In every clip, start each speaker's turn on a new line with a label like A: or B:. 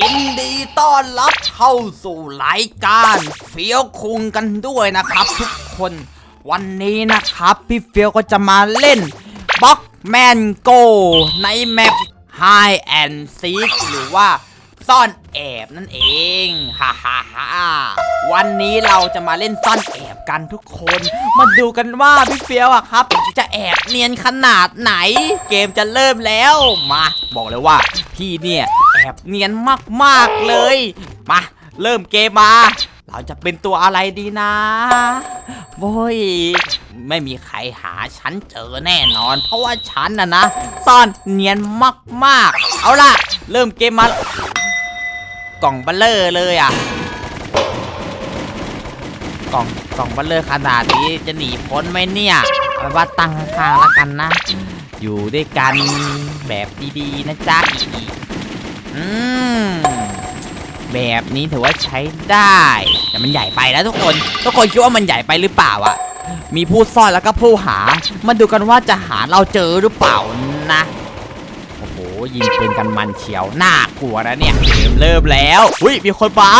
A: ยินดีต้อนรับเข้าสู่รายการเฟี้ยวคุงกันด้วยนะครับ ทุกคนวันนี้นะครับ พี่เฟี้ยวก็จะมาเล่นบล็อกแมนโกในแมป Hide and Seek หรือว่าซ่อนแอบนั่นเองฮ่าฮ่าฮ่าวันนี้เราจะมาเล่นซ่อนแอบกันทุกคน มาดูกันว่าพี่เฟี้ยวอะครับ จะแอบเนียนขนาดไหน เกมจะเริ่มแล้วมา บอกเลยว่าพี่เนี่ย แอบเนียนมากๆเลย มาเริ่มเกมมา เราจะเป็นตัวอะไรดีนะโว้ยไม่มีใครหาฉันเจอแน่นอน เพราะว่าฉันน่ะนะซ่อนเนียนมากๆ เอาล่ะ เริ่มเกมมากล่องเบัลเลอร์เลยอะกล่องกล่องเบัลเลอร์ขนาดนี้จะหนีพ้นไหมเนี่ยเอาว่าตั้งข้างๆแล้วกันนะ อยู่ด้วยกันแบบดีๆนะจ๊ะอี อืมแบบนี้ถือว่าใช้ได้ แต่มันใหญ่ไปแล้วทุกคน ทุกคนคิดว่ามันใหญ่ไปหรือเปล่าอะมีผู้ซ่อนแล้วก็ผู้หา มาดูกันว่าจะหาเราเจอหรือเปล่านะ โอ้โห ยิงปืนกันมันเชียว น่ากลัวนะเนี่ยเกมเริ่มแล้วอุ้ย มีคนปา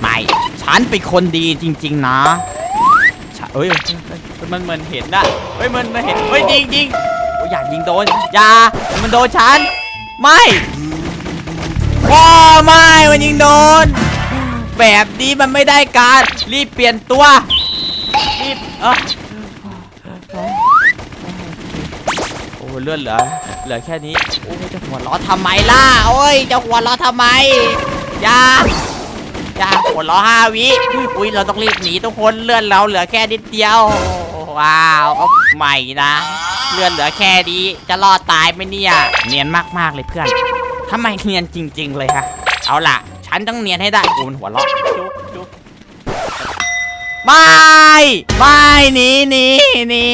A: ไม่ ฉันเป็นคนดีจริง ๆ นะเอ้ย มันเหมือนเห็นนะเฮ้ย มันมันเห็น เฮ้ยยิงยิงอ้ยอยากยิงโดน อย่า มันโดนฉัน ไม่ ว้าไม่มันยิงโดน แบบนี้มันไม่ได้การรีบเปลี่ยนตัวรีบเออโอ้เลือดเหลือเหลือแค่นี้โอ้ยจะหัวเราะทำไมล่ะโอ้ยจะหัวเราะทำไมอย่าอย่าหัวเราะห้าวิอุ้ยเราต้องรีบหนีทุกคนเลือดเราเหลือแค่นิดเดียวว้าวเอาใหม่นะเลือดเหลือแค่นี้จะรอดตายไหมเนี่ยเนียนมากๆเลยเพื่อน ทำไมเนียนจริง ๆ เลยฮะ เอาล่ะ ฉันต้องเนียนให้ได้โอ้มันหัวเราะจุ๊บจุ๊บไม่ไม่หนีหนีหนี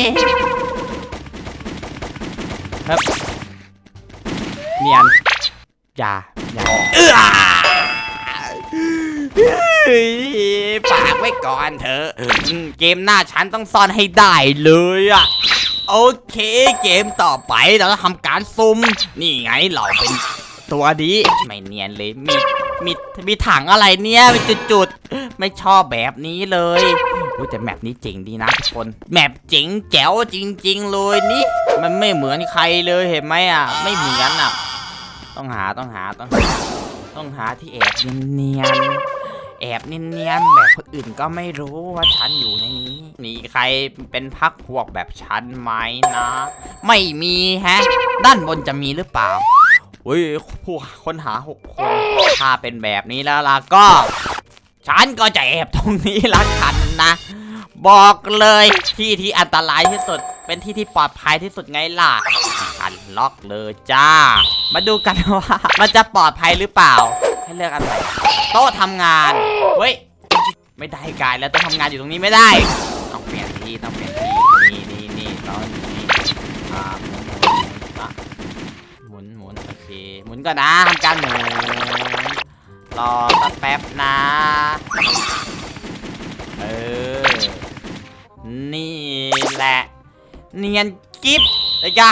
A: ครับเนียนอย่าอย่าเอื้อฝากไว้ก่อนเถอะเกมหน้าฉันต้องซ่อนให้ได้เลยอะโอเค เกมต่อไปเราจะทำการซุ่มนี่ไงเราเป็น ตัวดีไม่เนียนเลยมีมีมีถังอะไรเนี่ยเป็นจุดๆไม่ชอบแบบนี้เลยอุ๊ยแต่แมปนี้เจ๋งดีนะทุกคนแมปเจ๋งแจ๋วจริง ๆ เลยนี่ มันไม่เหมือนใครเลยเห็นไหมอะ ไม่เหมือนอะ ต้องหาต้องหาต้องหาต้องหาที่แอบเนียนแอบเนียนๆแบบคนอื่นก็ไม่รู้ว่าฉันอยู่ในนี้ มีใครเป็นพักพวกแบบฉันไหมนะ ไม่มีแฮะ ด้านบนจะมีหรือเปล่า อุ้ยผู้คนหาหกคนถ้าเป็นแบบนี้แล้วล่ะก็ ฉันก็จะแอบตรงนี้ละกันนะ บอกเลยที่ที่อันตรายที่สุด เป็นที่ที่ปลอดภัยที่สุดไงล่ะกันล็อกเลยจ้า มาดูกันว่า มันจะปลอดภัยหรือเปล่า ให้เลือกอันไหนโต๊ะทำงาน เฮ้ย ไม่ได้กายแล้วโต๊ะทำงานอยู่ตรงนี้ไม่ได้ต้องเปลี่ยนที่ต้องเปลี่ยนที่นี่นี่นี่ต้องอยู่นี่อ่าหมุนหมุนอะหมุนหมุนโอ เค หมุนก่อนนะทำการหมุน รอสักแป๊บนะ เออ นี่แหละ เนียนกิฟเลยจ้ะ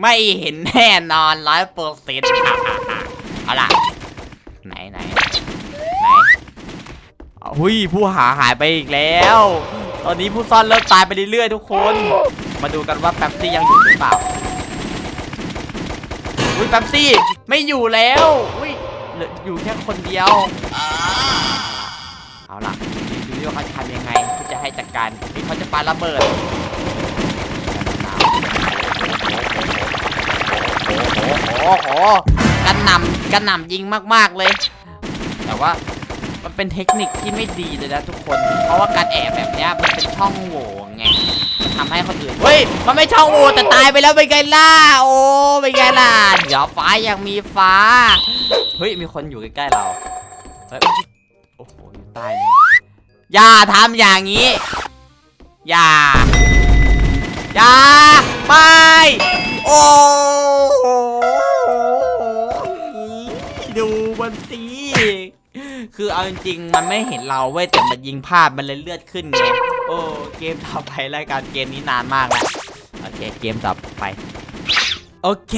A: ไม่เห็นแน่นอนร้อยเปอร์เซ็นต์เอาล่ะ ไหนไหนไหนหุยผู้หาหายไปอีกแล้ว ตอนนี้ผู้ซ่อนเริ่มตายไปเรื่อยๆทุกคน มาดูกันว่าแป๊บซี่ยังอยู่หรือเปล่า อุ้ยแป๊บซี่ไม่อยู่แล้วอุ้ยเหลืออยู่แค่คนเดียว เอาล่ะดูดิว่าเขาจะทำยังไงที่จะให้จัดการนี่เขาจะปาระเบิดโอ้โหโอ้โหกระหน่ำกระหน่ำยิงมาก ๆ เลย แต่ว่ามันเป็นเทคนิคที่ไม่ดีเลยนะทุกคน เพราะว่าการแอบแบบนี้มันเป็นช่องโหว่ไง ทำให้คนอื่นเฮ้ย มันไม่ช่องโหว่แต่ตายไปแล้วเป็นไงล่ะ โอ้เป็นไงล่ะเดี๋ยวฟ้ายังมีฟ้า เฮ้ย มีคนอยู่ใกล้ๆเรา เฮ้ย โอ้โหอยู่ใต้นี้อย่าทำอย่างนี้ อย่า อย่า ไป โอ้ เอาจริงๆมันไม่เห็นเราเว้ยแต่มันยิงพลาดมันเลยเลือดขึ้นไงโอ้เกมต่อไปรายการเกมนี้นานมากแล้วโอเคเกมต่อไปโอเค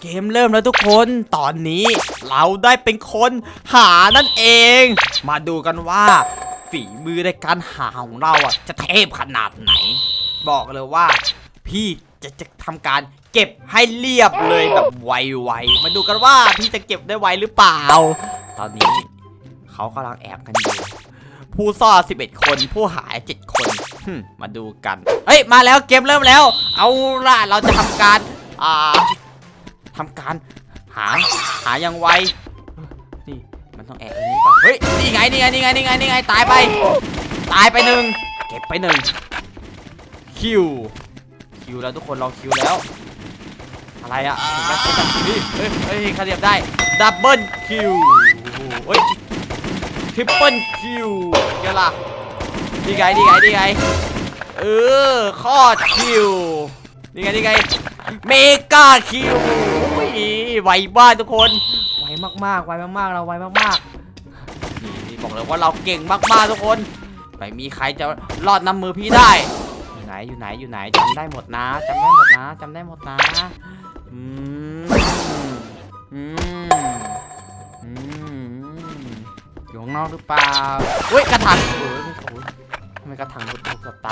A: เกมเริ่มแล้วทุกคนตอนนี้เราได้เป็นคนหานั่นเอง มาดูกันว่า ฝีมือในการหาของเราอะจะเทพขนาดไหน บอกเลยว่า พี่จะจะทำการเก็บให้เรียบเลยแบบไวๆมาดูกันว่าพี่จะเก็บได้ไวหรือเปล่า ตอนนี้เขากำลังแอบกันอยู่ ผู้ซ่อน11 คน ผู้หาย 7 คนหึ่มมาดูกัน เฮ้ย มาแล้วเกมเริ่มแล้ว เอาล่ะ เราจะทำการ อ่าทำการ หา หาอย่างไว นี่ มันต้องแอบตรงนี้เปล่าเฮ้ย นี่ไง นี่ไง นี่ไง นี่ไง นี่ไง ตายไป ตายไปหนึ่ง เก็บไปหนึ่ง คิว คิวแล้วทุกคนเราคิวแล้ว อะไรอะเห็นไหมเฮ้ย เฮ้ยเฮ้ยเขาเรียบได้ ดับเบิลคิว เฮ้ยทริปเปิลคิวเดี๋ยวล่ะดีไงดีไงดีไงเออคอดคิวดีไงดีไงเมกาคิวอุ้ยไวบ้ากทุกคนไวมากๆไวมากๆเราไวมากๆนี่นี่บอกเลยว่าเราเก่งมากๆทุกคนไม่มีใครจะรอดน้ำมือพี่ได้อยู่ไหนอยู่ไหนอยู่ไหนจำได้หมดนะจำได้หมดนะจำได้หมดนะอืม นอกหรือเปล่าเฮ้ยกระถางเออไม่โอ้ยทำไมกระถางรถถูกกับตา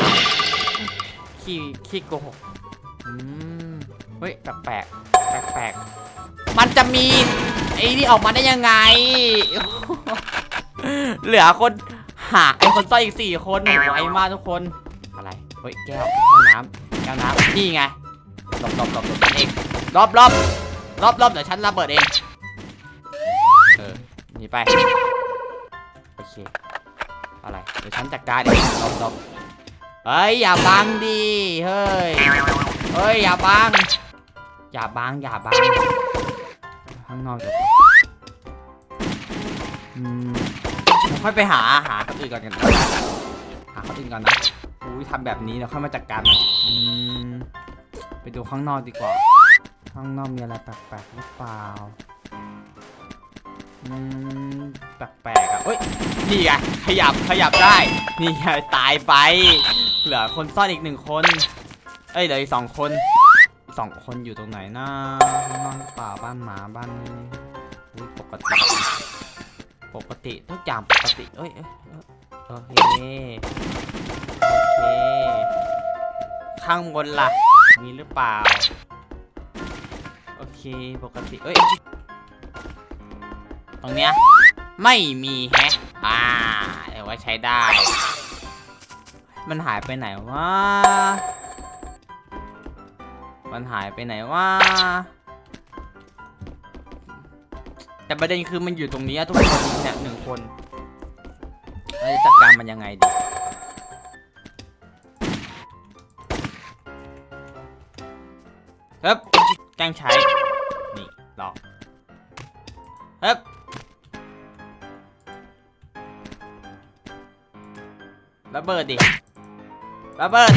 A: ขี้ขี้โกหกอืมเฮ้ยแปลกแปลกแปลกมันจะมีไอ้นี่ออกมาได้ยังไง เหลือคนหาไอ้คนซ่อนอีกสี่คนไวมากทุกคนอะไรเฮ้ยแก้วแก้วน้ำแก้วน้ำนี่ไงหลบหลบหลบหลบเองรอบรอบรอบรอบเดี๋ยวฉันระเบิดเองเออหนีไป เค อะไร เดี๋ยวฉันจัดการเองหลบหลบเฮ้ย อย่าบังดิ เฮ้ย เฮ้ย อย่าบัง อย่าบัง อย่าบัง ข้างนอกเดี๋ยวก่อนอืมค่อยไปหาหาคนอื่นก่อนกันนหาคนอื่นก่อนนะอุ้ยทำแบบนี้เดี๋ยวค่อยมาจัดการมันอืมไปดูข้างนอกดีกว่า ข้างนอกมีอะไรแปลกๆหรือเปล่า อืมแปลกๆอะเอ้ย นี่ไง ขยับ ขยับได้ นี่ไง ตายไป เหลือคนซ่อนอีกหนึ่งคน เอ้ย เหลืออีกสองคน สองคนอยู่ตรงไหนนะข้านอกหรือเปล่าบ้านหมาบ้านอุ๊ยปกติ ปกติทุกอย่างปกติ เอ้ยเอ้ยเอ้ยโอเค โอเค ข้างบนล่ะ มีหรือเปล่า โอเค ปกติ เอ้ย รงเนี้ยไม่มีแฮะอ่าเดี๋ยวไว่าใช้ได้ มันหายไปไหนวะ มันหายไปไหนวะ แต่ประเด็นคือมันอยู่ตรงนี้ทุกคนเนี่ยหนึ่งคนเราจะจัดการมันยังไงดีครับแกล้งใช้ ระเบิดดิระเบิด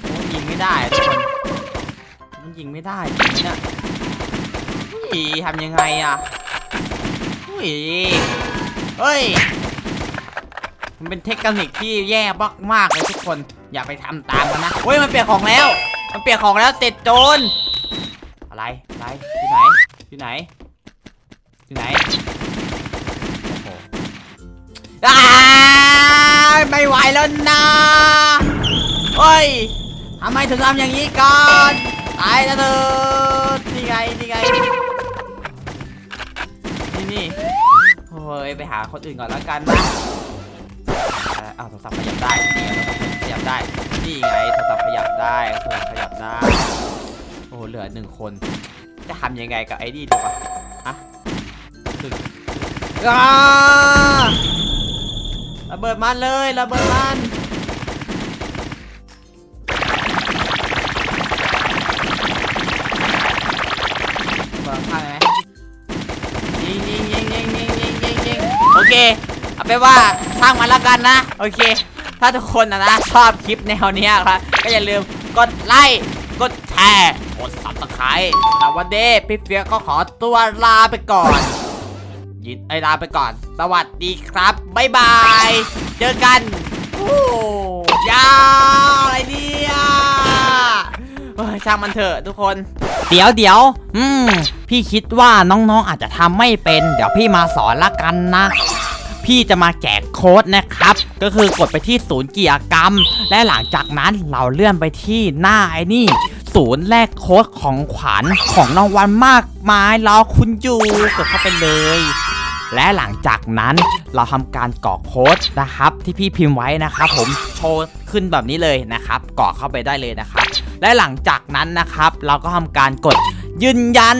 A: โอ้ยิงไม่ได้ทุกคนมันยิงไม่ได้จริงๆเนี่ยอุ้ยทำยังไงอะอุ้ยเฮ้ยมันเป็นเทคนิคที่แย่มากๆเลยทุกคนอย่าไปทำตามมันนะเฮ้ยมันเปลี่ยนของแล้ว มันเปลี่ยนของแล้วเสร็จโจรอะไรอะไรอยู่ไหนอยู่ไหนอยู่ไหน อ้าไม่ไหวแล้วนะเฮ้ยทำไมถึงทำอย่างนี้ก่อนตายแล้วเธอนี่ไงนี่ไงนี่นี่เฮ้ยไปหาคนอื่นก่อนแล้วกันนะอ้าวโทรศัพท์ขยับได้นี่ไงโทรศัพท์ขยับได้นี่ไงโทรศัพท์ขยับได้โทรศัพท์ขยับได้โอ้เหลือหนึ่งคน จะทำยังไงกับไอ้นี่ดีวะฮะตึงอ้า ระเบิดมันเลยระเบิดมันเบิดข้างไหมยิงยิงยิงยิงยิงยิงยิงยิงโอเคเอาไปนว่าช่างมันละกันนะโอเค ถ้าทุกคนนะนะชอบคลิปแนวเนี้ยครับก็อย่าลืมกดไลค์กดแชร์กดซับสไครต์แต่วันนี้พี่เฟียก็ขอตัวลาไปก่อน ยินไอลาไปก่อน สวัสดีครับบ๊ายบาย เจอกันโอ้ยาอะไรเนี่ยช่างมันเถอะทุกคน เดี๋ยวเดี๋ยวอืม พี่คิดว่าน้องๆอาจจะทำไม่เป็น เดี๋ยวพี่มาสอนละกันนะพี่จะมาแจกโค้ดนะครับ ก็คือกดไปที่ศูนย์กิจกรรม และหลังจากนั้นเราเลื่อนไปที่หน้าไอ้นี่ ศูนย์แลกโค้ดของขวัญของรางวัลมากมายรอคุณอยู่กดเข้าไปเลย และหลังจากนั้นเราทำการกรอกโค้ดนะครับ ที่พี่พิมพ์ไว้นะครับ ผมโชว์ขึ้นแบบนี้เลยนะครับกรอกเข้าไปได้เลยนะครับ และหลังจากนั้นนะครับ เราก็ทำการกดยืนยัน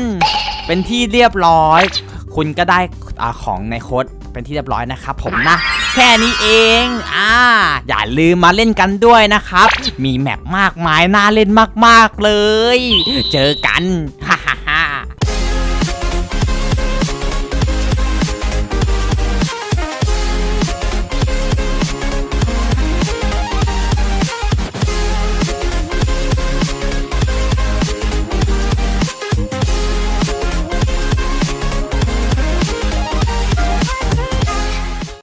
A: เป็นที่เรียบร้อย คุณก็ได้อของในโค้ดเป็นที่เรียบร้อยนะครับ ผมนะแค่นี้เอง อ่า อย่าลืมมาเล่นกันด้วยนะครับ มีแมปมากมาย น่าเล่นมาก ๆ เลย เจอกัน